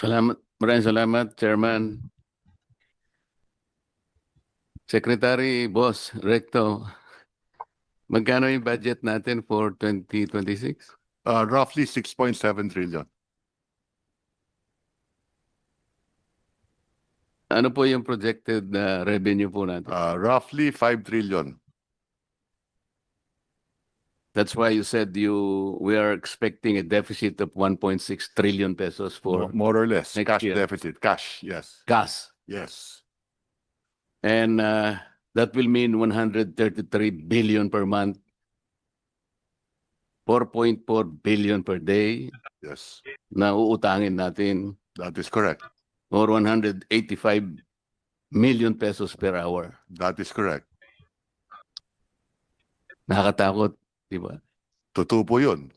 Salamat. Maraming salamat, Chairman. Secretary, Boss, Recto, magkano yung budget natin for 2026? Uh, roughly 6.7 trillion. Ano po yung projected na revenue po natin? Uh, roughly 5 trillion. That's why you said you we are expecting a deficit of 1.6 trillion pesos for More, more or less. next Cash year. deficit. Cash, yes. gas. Yes. And uh, that will mean 133 billion per month. 4.4 billion per day Yes. na uutangin natin That is correct. or 185 million pesos per hour. That is correct. Nakakatakot, di ba? Totoo po yun.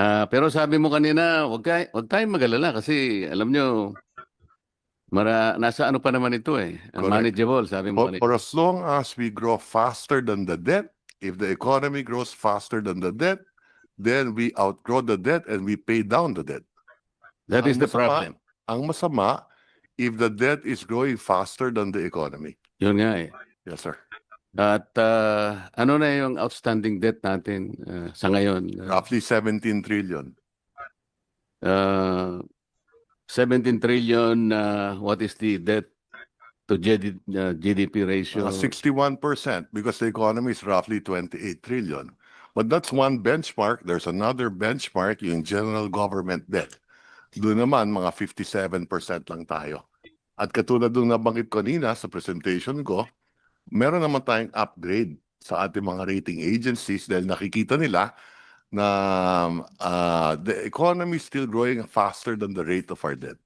Ah, pero sabi mo kanina, wag kay wag tayong magalala kasi alam nyo mara nasa ano pa naman ito eh. Correct. Manageable, sabi mo For, kanina. for as long as we grow faster than the debt, if the economy grows faster than the debt, then we outgrow the debt and we pay down the debt. That is ang the masama- problem. Ang masama, if the debt is growing faster than the economy. Yun nga eh. Yes, sir. At ah, ano na yung outstanding debt natin ah, sa ngayon? Ah, Roughly 17 trillion. uh, 17 trillion, uh, what is the debt to GD, uh, GDP ratio? Uh, 61% because the economy is roughly 28 trillion. But that's one benchmark. There's another benchmark, yung general government debt. Doon naman, mga 57% lang tayo. At katulad nung nabanggit ko kanina sa presentation ko, meron naman tayong upgrade sa ating mga rating agencies dahil nakikita nila na uh, the economy is still growing faster than the rate of our debt.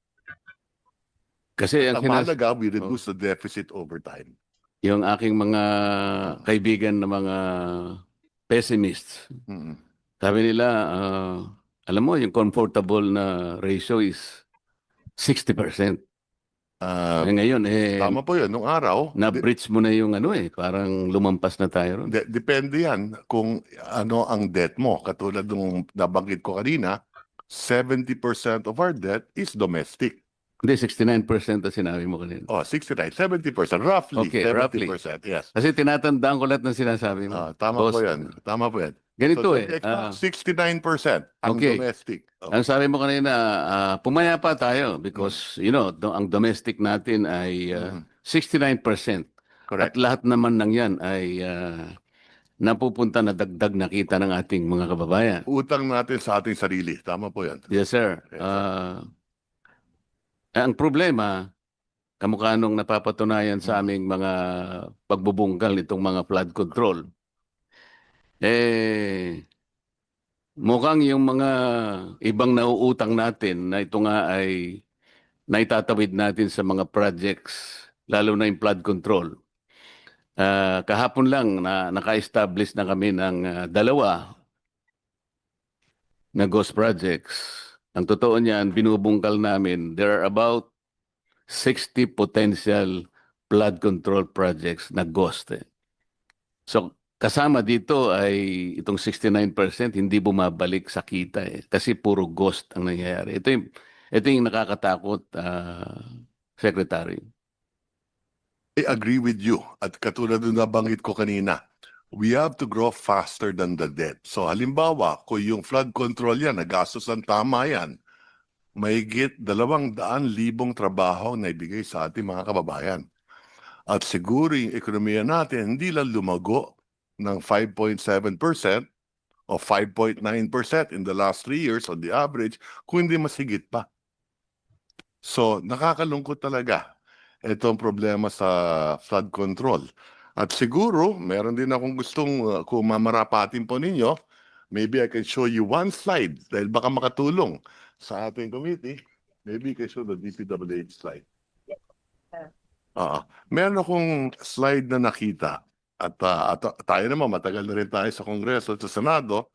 Kasi ang mahalaga, we reduce the deficit over time. yung aking mga kaibigan na mga pessimists, Mm. sabi nila, ah, alam mo, yung comfortable na ratio is 60%. Uh, eh, ngayon, eh, Tama po yun. Nung araw, di- na-breach mo na yung ano eh, parang lumampas na tayo ron. de- depende yan kung ano ang debt mo. Katulad nung nabanggit ko kanina, 70% of our debt is domestic. Hindi, 69% na sinabi mo kanina. Oh, 69, 70%, roughly Okay, 70%. Yes. Kasi tinatandaan ko lahat ng sinasabi mo. Ah, tama Boss, po yan. Tama po yan. Ganito So, eh. the ah, extra 69% ang Okay. domestic. Oh, Ang sabi mo kanina, ah, pumaya pa tayo because, you know, do- ang domestic natin ay ah, mhm. 69%. Correct. At lahat naman ng yan ay ah, napupunta na dagdag na kita ng ating mga kababayan. Utang natin sa ating sarili. Tama po yan. Yes, sir. Yes, sir. Ah, ang problema, kamukha nung napapatunayan sa aming mga pagbubungkal nitong mga flood control, eh, mukhang yung mga ibang nauutang natin na ito nga ay naitatawid natin sa mga projects, lalo na yung flood control. Ah, kahapon lang na naka-establish na kami ng ah, dalawa na ghost projects. Ang totoo niyan, binubungkal namin, there are about 60 potential flood control projects na ghost. eh. So, kasama dito ay itong 69% hindi bumabalik sa kita eh. Kasi puro ghost ang nangyayari. Ito yung, ito yung nakakatakot, ah, Secretary. I agree with you. At katulad nung nabanggit ko kanina, we have to grow faster than the debt. So halimbawa, kung yung flood control yan, nagastos ng tama yan, mahigit dalawang daan libong trabaho na ibigay sa ating mga kababayan. At siguro yung ekonomiya natin hindi lang lumago ng 5.7% o 5.9% in the last three years on the average, kung hindi mas higit pa. So nakakalungkot talaga itong problema sa flood control. At siguro, meron din akong gustong uh, kung mamarapatin po ninyo, maybe I can show you one slide dahil baka makatulong sa ating committee. Maybe I can show the DPWH slide. Ah, meron akong slide na nakita at, ah, at tayo naman matagal na rin tayo sa Kongreso at sa Senado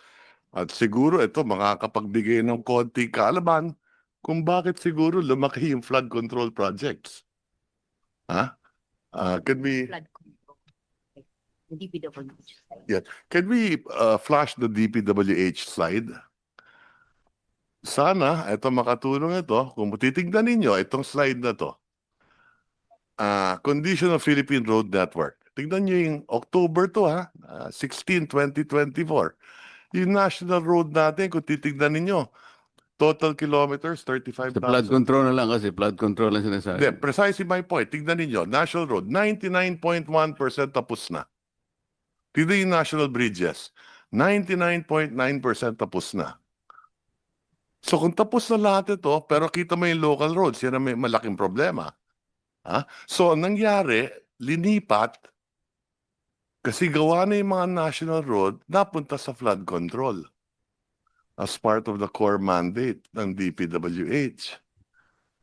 at siguro ito makakapagbigay ng konting kaalaman kung bakit siguro lumaki yung flood control projects. Ha? Ah, can we flood control. The DPWH side. Yeah. can we uh, flash the DPWH slide? Sana, ito makatulong ito. Kung titignan ninyo, itong slide na to. Ah, condition of Philippine Road Network. Tignan nyo yung October to ha, ah, 16, 2024. Yung national road natin, kung titignan ninyo, total kilometers, Sa flood 35,000. control na lang kasi flood control lang sinasabi. Hindi, precisely my point. Tignan ninyo, national road, 99.1% tapos na. Tignan yung national bridges, 99.9% tapos na. So kung tapos na lahat ito, pero kita mo yung local roads, yan ang may malaking problema. Ha? So ang nangyari, linipat, kasi gawa na yung mga national road, napunta sa flood control as part of the core mandate ng DPWH.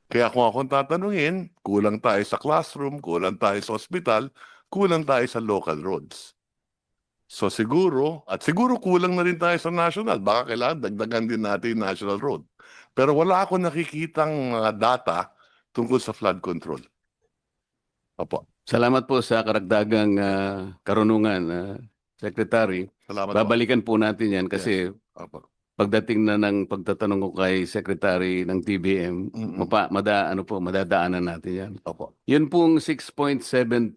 Kaya kung akong tatanungin, kulang tayo sa classroom, kulang tayo sa hospital, kulang tayo sa local roads. So siguro, at siguro kulang na rin tayo sa national. Baka kailangan dagdagan din natin yung national road. Pero wala akong nakikitang data tungkol sa flood control. Opo. Salamat po sa karagdagang ah, karunungan, ah, Secretary. Salamat po. Babalikan po natin yan kasi Opo. pagdating na ng pagtatanong ko kay Secretary ng TBM, mapa, mada, ano po, madadaanan natin yan. Opo. Yun pong 6.7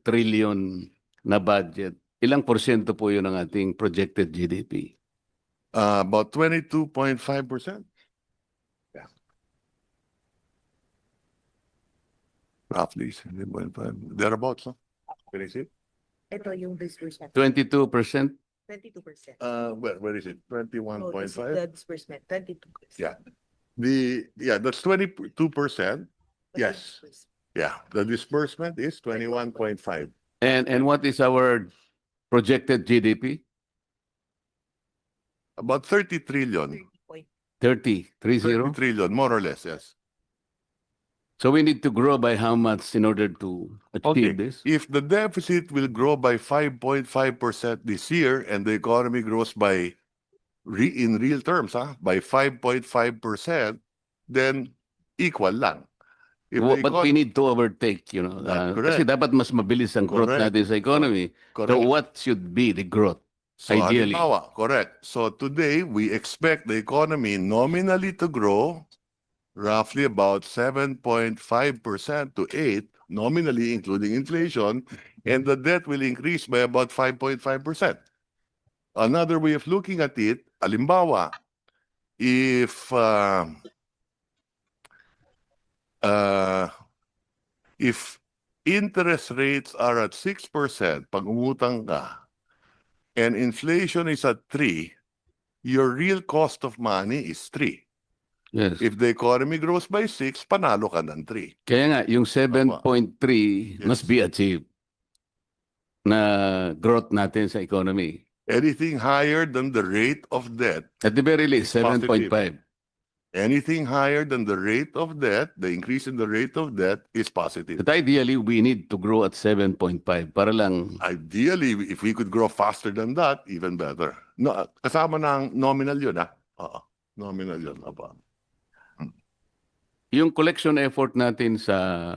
trillion na budget. Ilang porsyento po yun ng ating projected GDP? Uh, about 22.5%. Yeah. Roughly, 22.5. Thereabouts, no? Can I see? it? Ito yung disbursement, 22%? twenty-two percent. Uh, where, where is it? Twenty-one Oh, point this is five? The disbursement, twenty-two percent. Yeah. The, yeah, that's twenty-two percent. Yes. Yeah, the disbursement is twenty-one point five. And, and what is our projected GDP? About thirty trillion, 30, 30? 30 trillion, more or less, yes. So we need to grow by how much in order to Okay. achieve this? If the deficit will grow by five point five percent this year and the economy grows by re, in real terms, huh, by five point five percent, then equal lang. If the But we econ- need to overtake, you know. That's uh, kasi correct. dapat mas mabilis ang growth Correct. natin sa economy. So correct. what should be the growth? So, Ideally. halimbawa, correct. So today, we expect the economy nominally to grow roughly about 7.5% to 8, nominally including inflation, and the debt will increase by about 5.5%. Another way of looking at it, halimbawa, if uh, uh, if interest rates are at 6%, pag umutang ka, and inflation is at 3, your real cost of money is 3. Yes. If the economy grows by 6, panalo ka ng 3. Kaya nga, yung 7.3 must Yes. be achieved na growth natin sa economy. Anything higher than the rate of debt, At the very least, It's positive. 7.5. anything higher than the rate of debt, the increase in the rate of debt is positive. But ideally, we need to grow at 7.5 para lang Ideally, if we could grow faster than that, even better. No, kasama ng nominal yun, ah. Oo, nominal yun. Apa. Yung collection effort natin sa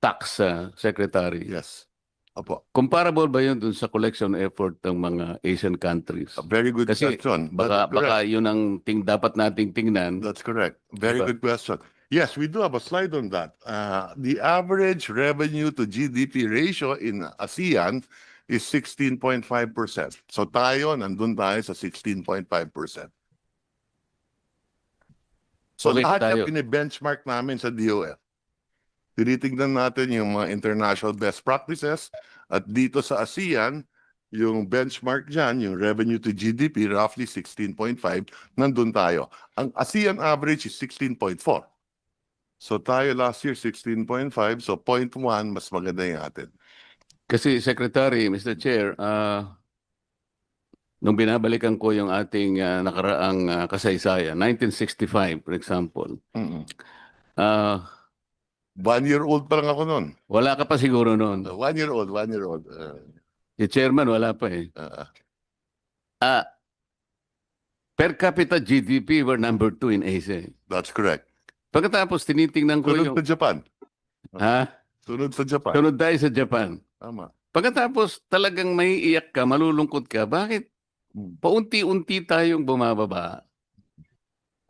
tax uh, secretary. Yes. Apo. Comparable ba yun dun sa collection effort ng mga Asian countries? A very good Kasi question. Baka That's correct. baka yun ang ting dapat nating tingnan. That's correct. Very Diba? good question. Yes, we do have a slide on that. Uh, the average revenue to GDP ratio in ASEAN is 16.5%. So tayo, nandun tayo sa 16.5%. So Okay, lahat tayo. yung pinibenchmark namin sa DOF. Tinitingnan natin yung mga international best practices at dito sa ASEAN, yung benchmark dyan, yung revenue to GDP, roughly 16.5, nandun tayo. Ang ASEAN average is 16.4. So tayo last year 16.5, so 0.1 mas maganda yung atin. Kasi Secretary, Mr. Chair, ah nung binabalikan ko yung ating ah, nakaraang ah, kasaysayan, 1965 for example, Mm-mm. ah One year old pa lang ako noon. wala ka pa siguro noon. Uh, One year old, one year old. Uh, Si Chairman wala pa eh. uh, Ah, per capita GDP, we're number two in Asia. that's correct. Pagkatapos tinitingnan ko Sunod yung... sa Japan. Ha? Sunod sa Japan. Sunod tayo sa Japan. Tama. Pagkatapos talagang may iyak ka, malulungkot ka, bakit. Paunti-unti tayong bumababa?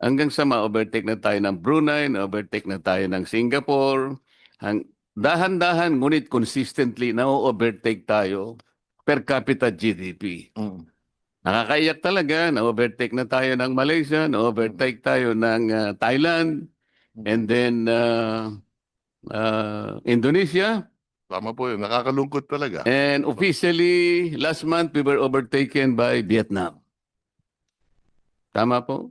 hanggang sa ma-overtake na tayo ng Brunei, na-overtake na tayo ng Singapore. Hang, dahan-dahan, ngunit consistently na-overtake tayo per capita GDP. Mm. Nakakaiyak talaga, na-overtake na tayo ng Malaysia, na-overtake tayo ng ah, Thailand, and then uh, uh, Indonesia. Tama po yun. Nakakalungkot talaga. And officially, last month, we were overtaken by Vietnam. Tama po?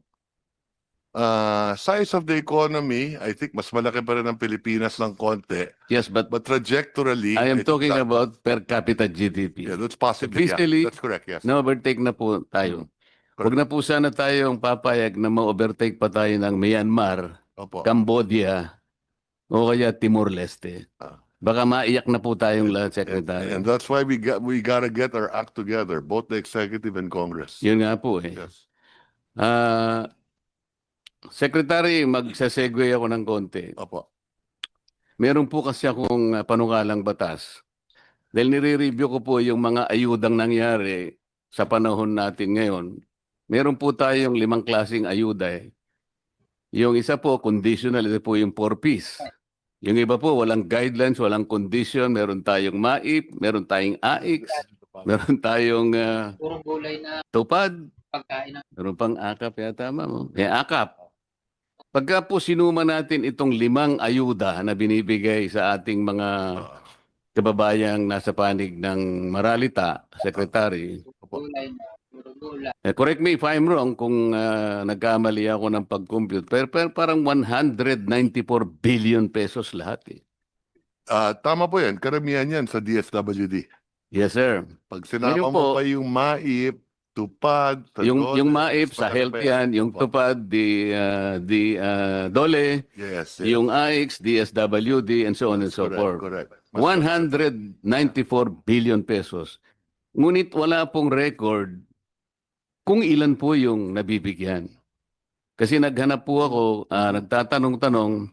Uh, size of the economy, I think mas malaki pa rin ang Pilipinas ng konti. Yes, but But trajectorily, I am talking that- about per capita GDP. Yeah, that's possibly. Yeah, Officially, that's correct, yes. Na-overtake na po tayo. Huwag na po sana tayong papayag na ma-overtake pa tayo ng Myanmar, Opo. Cambodia, o kaya Timor-Leste. Ah. Baka maiyak na po tayong lahat, Secretary. and that's why we got we gotta get our act together, both the executive and Congress. Yun nga po eh. Yes. Ah, Secretary, magsasegue ako ng konti. Opo. Meron po kasi akong ah, panukalang batas. Dahil nire-review ko po yung mga ayudang nangyari sa panahon natin ngayon. Meron po tayong limang klaseng ayuda eh. Yung isa po, conditional, ito po yung 4Ps. Yung iba po, walang guidelines, walang condition. Meron tayong MAIP, meron tayong AIX, meron tayong Purong gulay na tupad, pagkain ng meron pang AKAP yata, ma'am. Eh, AKAP. Pagka po sinuma natin itong limang ayuda na binibigay sa ating mga kababayang nasa panig ng Maralita, Secretary. gulay na. Eh, correct me if I'm wrong kung ah, nagkamali ako ng pag-compute. Pero, pero parang 194 billion pesos lahat eh. ah, tama po yan. Karamihan yan sa DSWD. Yes, sir. Pag sinama Ngayon mo po- pa yung MAIP, tupad, sa Yung, dole, yung MAIP sa health yan, yung tupad, di, ah, di ah, dole, Yes. yes. yung AIX, DSWD, and so on and so Correct, forth. Correct. Mas- 194 billion pesos. Ngunit wala pong record kung ilan po yung nabibigyan. Kasi naghanap po ako, ah, nagtatanong-tanong,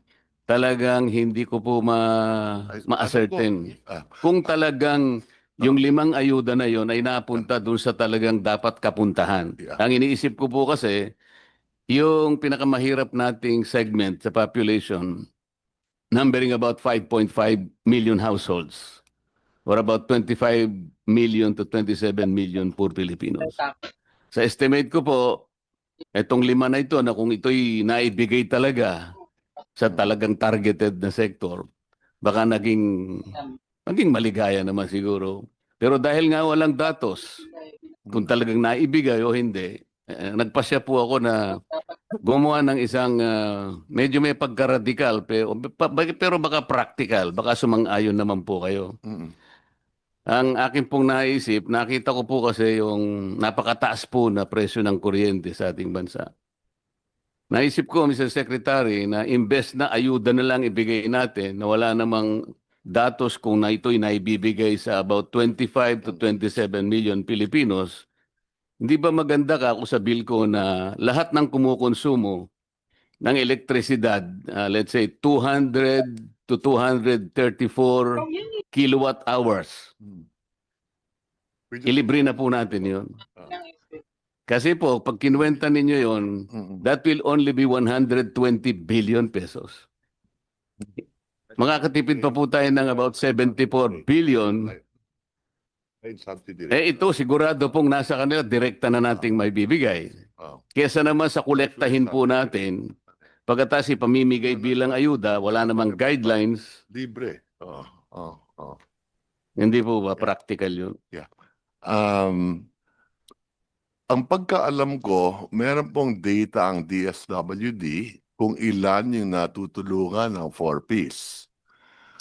talagang hindi ko po ma, ma-ascertain. ano po? Ah, Kung talagang yung limang ayuda na yon ay napunta dun sa talagang dapat kapuntahan. Yeah. Ang iniisip ko po kasi, yung pinakamahirap nating segment sa population, numbering about 5.5 million households, or about 25 million to 27 million poor Filipinos. Sa estimate ko po, itong lima na ito na kung ito'y naibigay talaga sa talagang targeted na sector, baka naging naging maligaya naman siguro. Pero dahil nga walang datos, kung talagang naibigay o hindi, eh, nagpasya po ako na gumawa ng isang ah, medyo may pagka-radical pero, pero baka practical, baka sumang-ayon naman po kayo. mm, Ang akin pong naisip, nakita ko po kasi yung napakataas po na presyo ng kuryente sa ating bansa. Naisip ko, Mr. Secretary, na imbes na ayuda na lang ibigay natin, na wala namang datos kung na ito'y naibibigay sa about 25 to 27 million Pilipinos, hindi ba maganda ka kung sa bill ko na lahat ng kumukonsumo ng elektrisidad, ah, let's say 200 to 234 kilowatt hours, ilibre na po natin yun. Ah, Kasi po, pag kinuwenta ninyo yon, mm, that will only be 120 billion pesos. Makakatipid pa po tayo ng about 74 billion. Eh ito, sigurado pong nasa kanila, direkta na nating may bibigay. Oh. Kesa naman sa kolektahin po natin, pagkatas ipamimigay bilang ayuda, wala namang guidelines, Libre. Oh, oh, oh. hindi po ba practical yun? Um, ang pagkaalam ko, meron pong data ang DSWD kung ilan yung natutulungan ng 4Ps.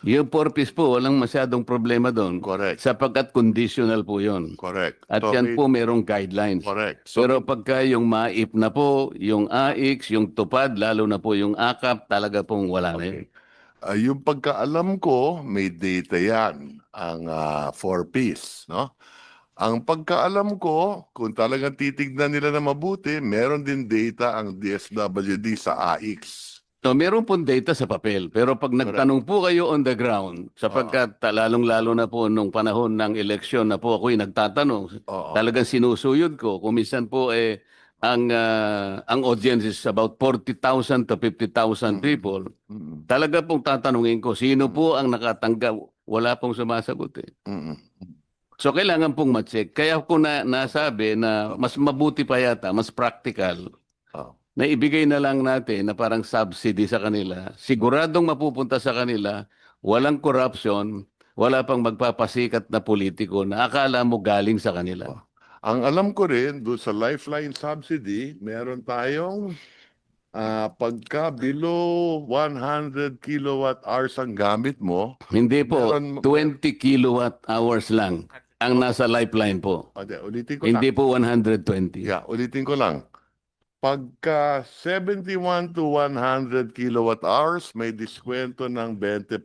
Yung purpose po, walang masyadong problema doon. Correct. Sapagkat conditional po yon. Correct. At So, yan may- po merong guidelines. Correct. So, Pero pagka yung MAIP na po, yung AIX, yung tupad, lalo na po yung AKAP, talaga pong wala na yun. Ah, yung pagkaalam ko, may data yan, ang ah, 4Ps, no? Ang pagkaalam ko, kung talagang titignan nila na mabuti, meron din data ang DSWD sa AX. So, meron pong data sa papel. Pero pag nagtanong po kayo on the ground, sapagkat Ah. lalong-lalo na po nung panahon ng eleksyon na po ako'y nagtatanong, Oo. talagang sinusuyod ko. Kung minsan po eh, ang ah, ang audience is about 40,000 to 50,000 Mm. people, Mm-mm. talaga pong tatanungin ko, sino po ang nakatanggap? Wala pong sumasagot eh. So kailangan pong ma-check. Kaya ko na nasabi na mas mabuti pa yata, mas practical. Na ibigay na lang natin na parang subsidy sa kanila. Siguradong mapupunta sa kanila, walang corruption, wala pang magpapasikat na politiko na akala mo galing sa kanila. Ang alam ko rin, doon sa Lifeline subsidy, meron tayong ah, pagka below 100 kilowatt hours ang gamit mo, Hindi po, Meron- 20 kilowatt hours lang ang nasa lifeline po. di, ulitin ko Hindi lang. po 120. Yeah, ulitin ko lang. Pagka 71 to 100 kilowatt hours, may diskwento ng 20%.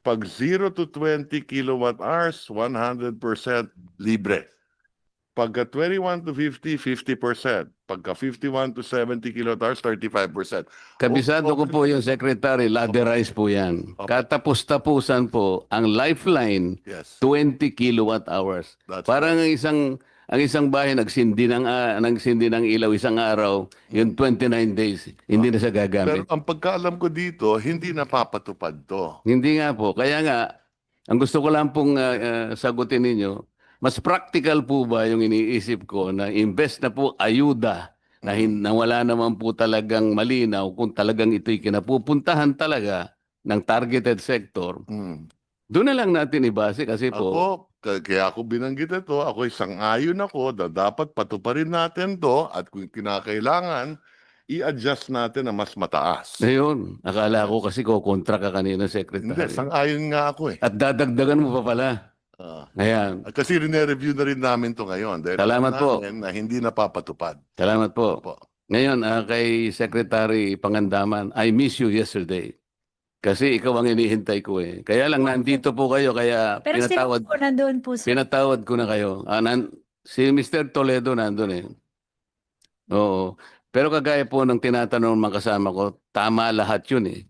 Pag 0 to 20 kilowatt hours, 100% libre. Pagka 21 to 50, 50%. Pagka 51 to 70 kilowatt hours, 35%. Kabisado Oh, ko po yung secretary, laderize po yan. Opo. Katapos-tapusan po, ang lifeline, Yes. 20 kilowatt hours. That's Parang ang isang ang isang bahay nagsindi ng ah, nagsindi ng ilaw isang araw, yung 29 days, hindi na siya Pero gagamit. ang pagkaalam ko dito, hindi napapatupad to. Hindi nga po. Kaya nga, ang gusto ko lang pong ah, ah, sagutin ninyo, mas practical po ba yung iniisip ko na invest na po ayuda na, hin- na wala naman po talagang malinaw kung talagang ito'y kinapupuntahan talaga ng targeted sector. Mm. Doon na lang natin ibase kasi po, Ako, kaya ako binanggit ito, ako isang ayon ako na dapat patuparin natin to at kung kinakailangan, i-adjust natin na mas mataas. ayun, akala ko kasi ko kontra ka kanina, Hindi, Secretary. sang-ayon nga ako eh. At dadagdagan mo pa pala. Ah. Ayan. At kasi rine-review na rin namin to ngayon. Dahil Salamat alam po. Na hindi napapatupad. Salamat po. Opo. Ngayon, ah, kay Secretary Pangandaman, I miss you yesterday. Kasi ikaw ang inihintay ko eh. Kaya lang nandito po kayo, kaya Pero pinatawad, po nandun po sa... pinatawad ko na kayo. Ah, nan- si Mr. Toledo nandun eh. Oo. Pero kagaya po ng tinatanong ng mga kasama ko, tama lahat yun eh.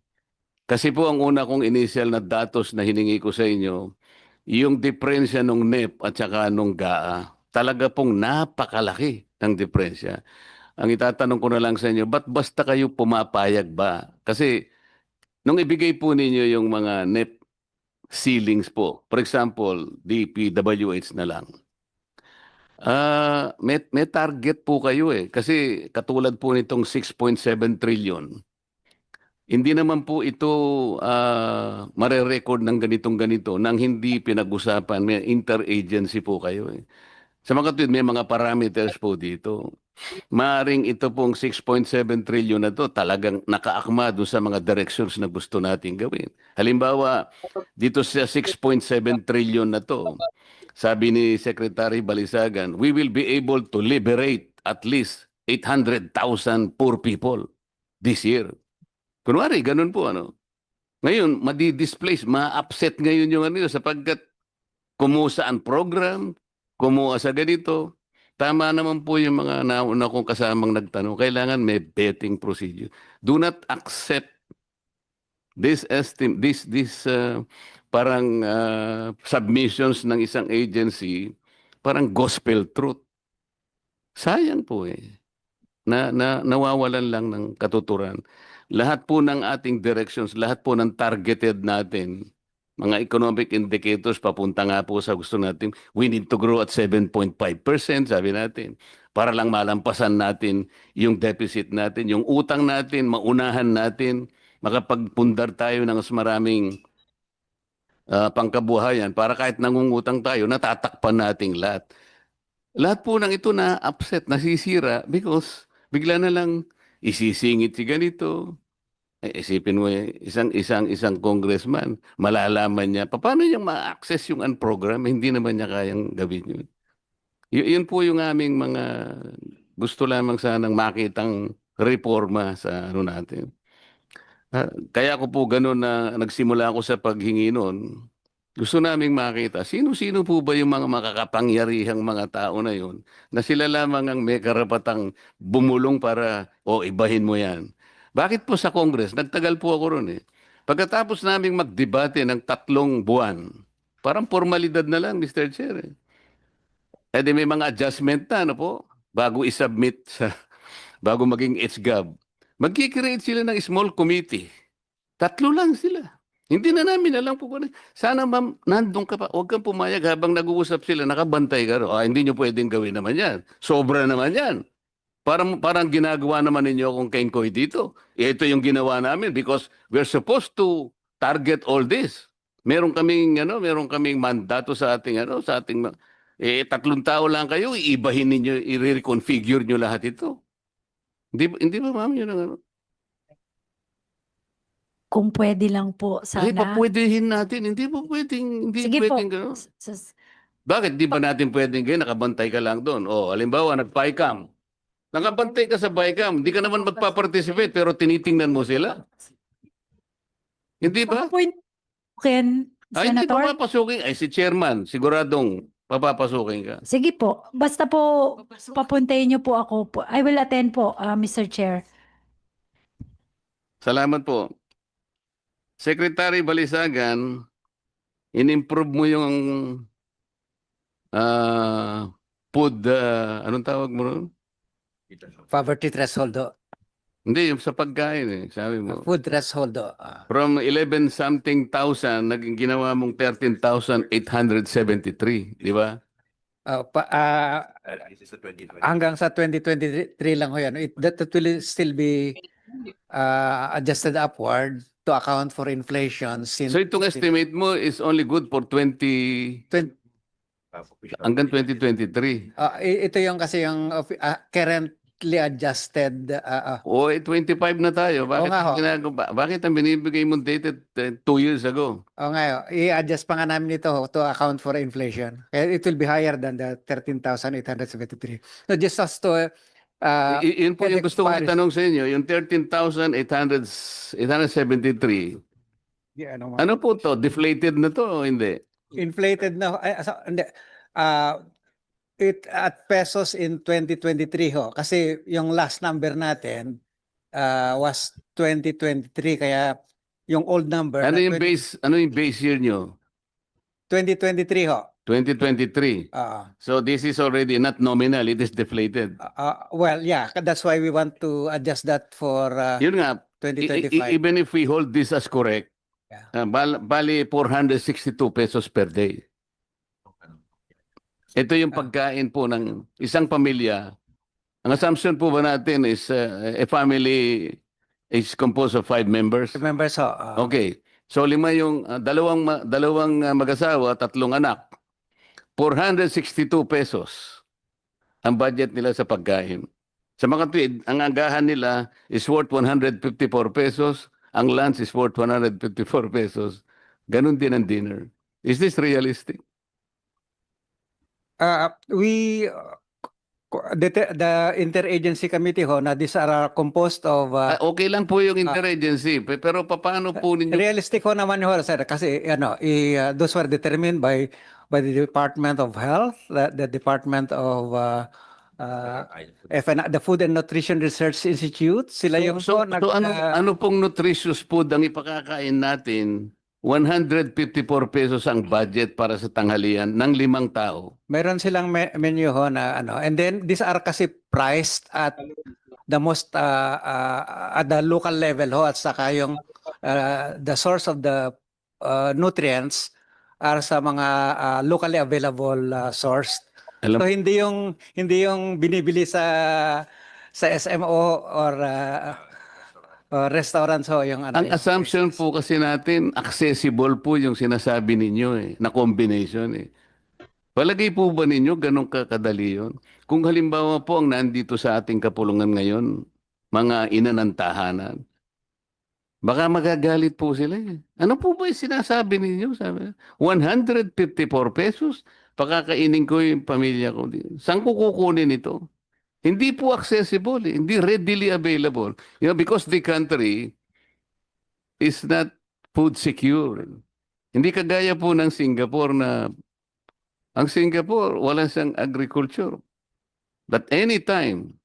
Kasi po ang una kong initial na datos na hiningi ko sa inyo, yung diferensya ng NEP at saka nung GAA, talaga pong napakalaki ng diferensya. Ang itatanong ko na lang sa inyo, ba't basta kayo pumapayag ba? Kasi nung ibigay po ninyo yung mga NEP ceilings po, for example, DPWH na lang, Ah, may, may target po kayo eh. Kasi katulad po nitong 6.7 trillion, hindi naman po ito ah, mare-record ng ganitong ganito nang hindi pinag-usapan. May interagency po kayo eh. Sa mga tuwid, may mga parameters po dito. Maaring ito pong 6.7 trillion na to talagang nakaakma doon sa mga directions na gusto nating gawin. Halimbawa, dito sa 6.7 trillion na to, sabi ni Secretary Balisagan, we will be able to liberate at least 800,000 poor people this year. Kunwari, ganun po ano. Ngayon, madi-displace, ma-upset ngayon yung ano sapagkat kumuha ang program, kumuha sa ganito. Tama naman po yung mga nauna kong kasamang nagtanong. Kailangan may betting procedure. Do not accept this estim this this uh, parang uh, submissions ng isang agency parang gospel truth. Sayang po eh. Na, na nawawalan lang ng katuturan. Lahat po ng ating directions, lahat po ng targeted natin, mga economic indicators papunta nga po sa gusto natin. We need to grow at 7.5%, sabi natin. Para lang malampasan natin yung deficit natin, yung utang natin, maunahan natin, makapagpundar tayo ng mas maraming ah, pangkabuhayan para kahit nangungutang tayo, natatakpan nating lahat. Lahat po ng ito na upset, nasisira because bigla na lang isisingit si ganito. Eh, isipin mo, eh, isang, isang, isang congressman, malalaman niya, pa- paano niya ma-access yung program Hindi naman niya kayang gawin yun. Y- yun po yung aming mga gusto lamang sanang makitang reforma sa ano natin. Ah, Kaya ako po ganun na nagsimula ako sa paghingi noon. Gusto naming makita, sino-sino po ba yung mga makakapangyarihang mga tao na yun na sila lamang ang may karapatang bumulong para, o ibahin mo yan. Bakit po sa Congress? Nagtagal po ako ron eh. Pagkatapos naming magdebate ng tatlong buwan, parang formalidad na lang, Mr. Chair. Eh, eh di may mga adjustment na, ano po? bago i-submit sa bago maging HGAB, magki-create sila ng small committee. Tatlo lang sila. Hindi na namin alam po ano. Sana ma'am, nandun ka pa. Huwag kang pumayag habang nag-uusap sila. Nakabantay ka ro. Ah, hindi nyo pwedeng gawin naman yan. Sobra naman yan. Parang, parang ginagawa naman ninyo akong kengkoy dito. Eh, Ito yung ginawa namin because we're supposed to target all this. Meron kaming ano, meron kaming mandato sa ating ano, sa ating eh tatlong tao lang kayo, iibahin ninyo, i-reconfigure nyo lahat ito. Hindi hindi ba ma'am yun ang ano? Kung pwede lang po Ay, sana. papwedehin natin. Hindi ba pwedeng, hindi Sige po. pwedeng s- Bakit di ba natin pwedeng ganyan? Nakabantay ka lang doon. O, halimbawa, nag-PICAM. Nakabantay ka sa PICAM. Hindi ka naman magpa-participate pero tinitingnan mo sila. Hindi ba? Point, Ken, Ay, hindi Senator. papapasukin. Ay, si chairman, siguradong papapasukin ka. Sige po. Basta po, papuntayin niyo po ako. po. I will attend po, uh, Mr. Chair. Salamat po. Secretary Balisagan, in-improve mo yung ah food, ah, anong tawag mo ron? Poverty threshold, oh. Hindi, yung sa pagkain eh, sabi mo. food threshold. oh. Ah, From 11 something thousand, naging ginawa mong 13,873, di ba? ah, pa- ah, hanggang sa 2023 lang ho yan. It, that, that will still be ah, adjusted upward to account for inflation since So itong estimate mo is only good for 20, 20 hanggang 2023. ah, i- ito yung kasi yung of- ah, currently adjusted ah, ah, O, eh, 25 na tayo. Bakit, nga ho. ang ginagawa- bakit ang binibigay mong dated uh, two years ago? oh, ngayon, i-adjust pa nga namin ito ho, to account for inflation. Kaya it will be higher than the 13,873. So just as to ah, I- yun po yung gusto kong itanong sa inyo, yung 13,873, yeah, ano, ano po to? Deflated na to o hindi? inflated na ay, asa- hindi ah it at pesos in 2023 ho kasi yung last number natin ah, was 2023 kaya yung old number Ano na yung 20 base, ano yung base year nyo? 2023 ho 2023. Ah, So this is already not nominal, it is deflated. ah, ah, well yeah that's why we want to adjust that for ah, Yun nga, i- i- 2025 even if we hold this as correct, Yeah. uh, bal- bali 462 pesos per day. Ito yung Ah. pagkain po ng isang pamilya. Ang assumption po ba natin is uh, a family is composed of five members? remember so ah, Okay. So lima yung uh, dalawang ma- dalawang uh, mag-asawa, tatlong anak. 462 pesos ang budget nila sa pagkain. Sa mga tuwid, ang agahan nila is worth 154 pesos, ang lunch is worth 154 pesos. Ganon din ang dinner. Is this realistic? Ah, we ah, the, the interagency committee ho na these are composed of ah, Ah, okay lang po yung interagency, pe- pero paano po ninyo Realistic ho naman ho, sir, kasi ano, i, uh, those were determined by by the Department of Health, the, the Department of uh, uh, FN, the Food and Nutrition Research Institute. Sila yung so, po nag, so ano, uh, ano pong nutritious food ang ipakakain natin? 154 pesos ang budget para sa tanghalian ng limang tao. meron silang me- menu ho na ano. And then these are kasi priced at the most uh, uh, at the local level ho at saka yung uh, the source of the uh, nutrients are sa mga uh, locally available uh, source. Alam So hindi yung hindi yung binibili sa sa SMO or uh, or restaurants ho yung ano. Ang assumption po kasi natin, accessible po yung sinasabi ninyo eh, na combination eh. Palagay po ba ninyo ganun kakadali yun? Kung halimbawa po ang nandito sa ating kapulungan ngayon, mga ina ng tahanan, baka magagalit po sila eh. Ano po ba yung sinasabi ninyo? Sabi, 154 pesos, pakakainin ko yung pamilya ko. Saan ko kukunin ito? Hindi po accessible, eh. hindi readily available. You know, because the country is not food secure. Hindi kagaya po ng Singapore na ang Singapore wala siyang agriculture. But anytime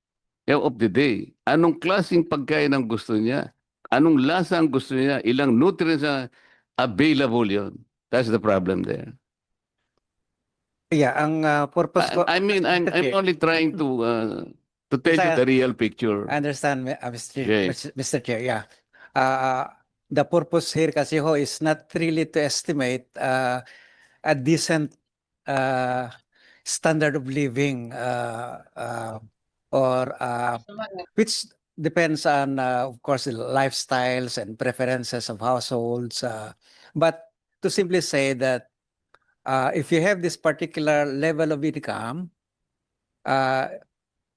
eh, of the day, anong klaseng pagkain ang gusto niya? Anong lasa ang gusto niya? Ilang nutrients na available yon? That's the problem there. Yeah, ang uh, purpose ko, I, I mean, I'm, I'm only trying to, uh, to tell you the real picture. I understand, uh, Mr. Yes. Mr. Chair, yeah. Uh, the purpose here kasi ho is not really to estimate uh, a decent uh, standard of living uh, uh, or uh, which depends on, uh, of course, the lifestyles and preferences of households. Uh, but to simply say that uh, if you have this particular level of income, uh,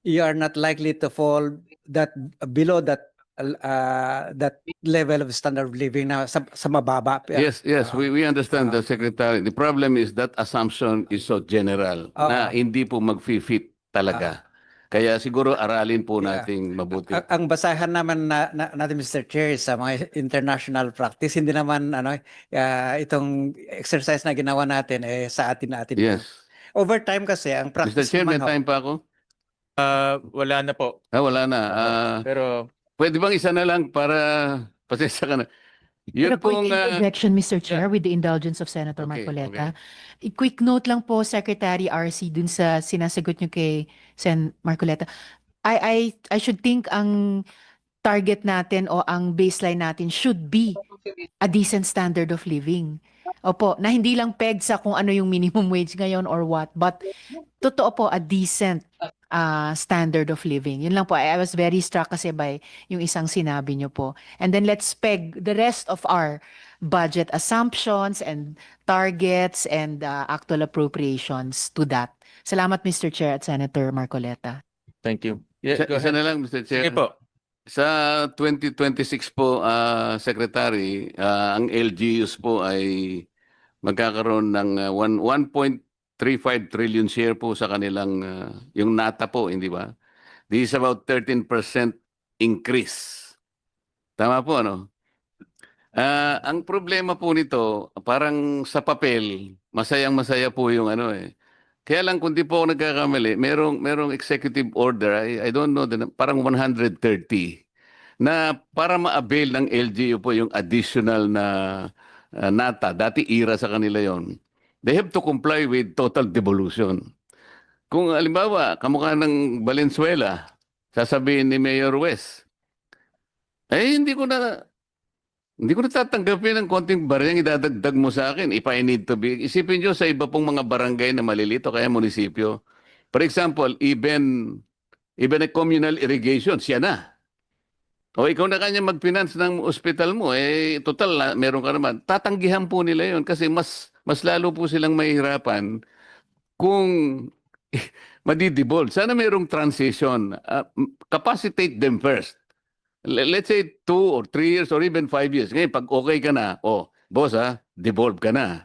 you are not likely to fall that below that uh, that level of standard of living na sa, sa mababa. Yes, yes, Ah. we, we understand Ah. the secretary. The problem is that assumption is so general Oo. na hindi po mag-fit talaga. Kaya siguro aralin po Yeah. nating mabuti. Ang, ang basahan naman na, na, natin Mr. Chair sa mga international practice hindi naman ano uh, itong exercise na ginawa natin eh sa atin natin. Yes. Over time kasi ang Mr. practice Chair, may time pa ako? Ah, wala na po. Ah, wala na. Ah, Pero pwede bang isa na lang para pasensya ka na. Yun Pero po pong... ah, interjection, Mr. Chair, with the indulgence of Senator Okay, Marcoleta. A quick note lang po, Secretary RC, dun sa sinasagot nyo kay Sen Marcoleta. I, I, I should think ang target natin o ang baseline natin should be a decent standard of living. Opo, na hindi lang pegged sa kung ano yung minimum wage ngayon or what, but totoo po a decent uh, standard of living. Yun lang po. I, I was very struck kasi by yung isang sinabi nyo po. And then let's peg the rest of our budget assumptions and targets and uh, actual appropriations to that. Salamat Mr. Chair at Senator Marcoleta. thank you. Yeah, isa, go isa ahead. na lang, Mr. Chair. Sige po. Sa 2026 po, ah, Secretary, ah, ang LGUs po ay magkakaroon ng ah, one- 1.35 trillion share po sa kanilang, ah, yung NATA po, hindi ba? This is about 13% increase. Tama po, ano? Ah, ang problema po nito, parang sa papel, masayang masaya po yung ano eh. Kaya lang kung di po ako nagkakamali, merong, merong executive order, I, I don't know, parang 130 na para ma-avail ng LGU po yung additional na uh, nata. Dati IRA sa kanila yon. They have to comply with total devolution. Kung alimbawa, kamukha ng Valenzuela, sasabihin ni Mayor West, eh hindi ko na hindi ko natatanggapin ang konting barang idadagdag mo sa akin if I need to be. Isipin nyo sa iba pong mga barangay na malilito kaya munisipyo. For example, even even a communal irrigation, siya na. O ikaw na kanya mag-finance ng ospital mo, eh total na, meron ka naman. Tatanggihan po nila yon kasi mas mas lalo po silang mahihirapan kung madidibold. Sana merong transition. Uh, capacitate them first. Le- let's say two or three years or even five years. Ngayon, pag okay ka na, oh, boss ha, devolve ka na.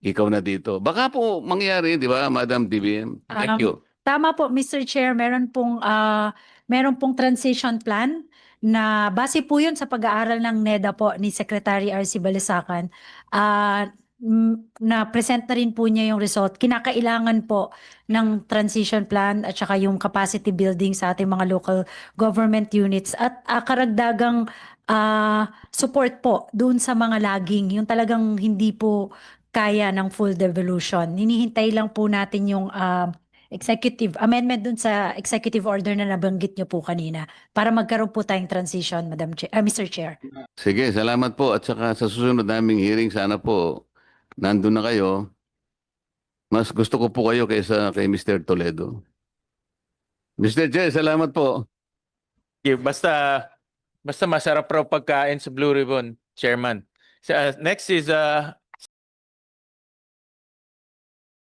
Ikaw na dito. Baka po mangyari, di ba, Madam DBM? Thank Um, you. Tama po, Mr. Chair, meron pong ah, meron pong transition plan na base po 'yun sa pag-aaral ng NEDA po ni Secretary RC Balisacan. Ah, mm, na present na rin po niya yung result. Kinakailangan po ng transition plan at saka yung capacity building sa ating mga local government units at ah, karagdagang ah, support po doon sa mga laging, yung talagang hindi po kaya ng full devolution. Hinihintay lang po natin yung ah, executive amendment dun sa executive order na nabanggit niyo po kanina para magkaroon po tayong transition, Madam Chair, ah, Mr. Chair. Sige, salamat po. At saka sa susunod naming hearing, sana po nandun na kayo. Mas gusto ko po kayo kaysa kay Mr. Toledo. Mr. Chair, salamat po. Okay, basta basta masarap raw pagkain sa Blue Ribbon, Chairman. Sa- next is uh,